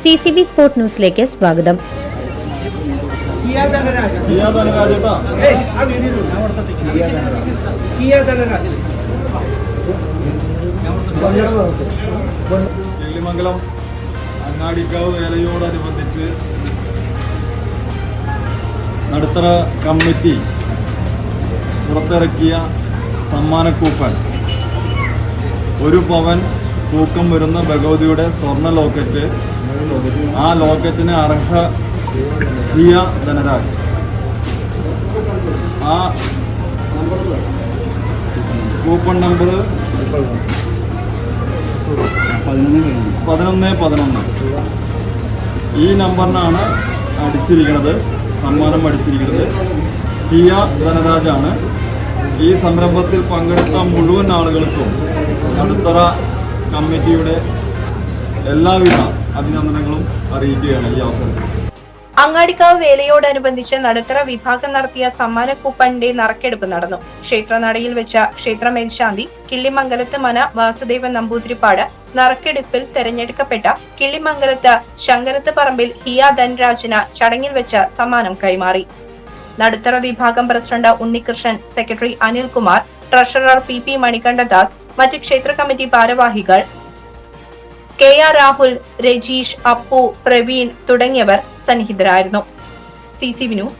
C C B sport ന്യൂസിലേക്ക് സ്വാഗതം. Killimangalam അങ്ങാടിക്കാവ് വേലയോടനുബന്ധിച്ച് Naduthara committee പുറത്തിറക്കിയ സമ്മാന കൂപ്പൺ ഒരു പവൻ തൂക്കം വരുന്ന ഭഗവതിയുടെ സ്വർണ ലോക്കറ്റ് ആ ലോക്കറ്റിന് അർഹ ഹിയ ധനരാജ്. ആ കൂപ്പൺ നമ്പർ പതിനൊന്ന് പതിനൊന്ന്. ഈ നമ്പറിനാണ് അടിച്ചിരിക്കുന്നത്. സമ്മാനം അടിച്ചിരിക്കുന്നത്. ഹിയ ധനരാജാണ്. ഈ സംരംഭത്തിൽ പങ്കെടുത്ത മുഴുവൻ ആളുകൾക്കും നടുത്തറ കമ്മിറ്റിയുടെ എല്ലാവിധ അഭിനന്ദനങ്ങളും അറിയിക്കുകയാണ് ഈ അവസരത്തിൽ. അങ്ങാടിക്കാവ് വേലയോടനുബന്ധിച്ച് നടുത്തറ വിഭാഗം നടത്തിയ സമ്മാന കൂപ്പണിന്റെ നറുക്കെടുപ്പ് നടന്നു. ക്ഷേത്രനടയിൽ വെച്ച ക്ഷേത്ര മേൽശാന്തി കിള്ളിമംഗലത്ത് മന വാസുദേവൻ നമ്പൂതിരിപ്പാട് നറുക്കെടുപ്പിൽ തെരഞ്ഞെടുക്കപ്പെട്ട കിള്ളിമംഗലത്ത് ശങ്കരത്ത് പറമ്പിൽ ഹിയ ധൻരാജിന് ചടങ്ങിൽ വെച്ച് സമ്മാനം കൈമാറി. നടുത്തറ വിഭാഗം president Unnikrishnan secretary Anilkumar treasurer P P Manikandadas മറ്റ് ക്ഷേത്ര കമ്മിറ്റി ഭാരവാഹികൾ കെ ആർ രാഹുൽ രജീഷ് അപ്പു പ്രവീൺ തുടങ്ങിയവർ സന്നിഹിതരായിരുന്നു. C C V news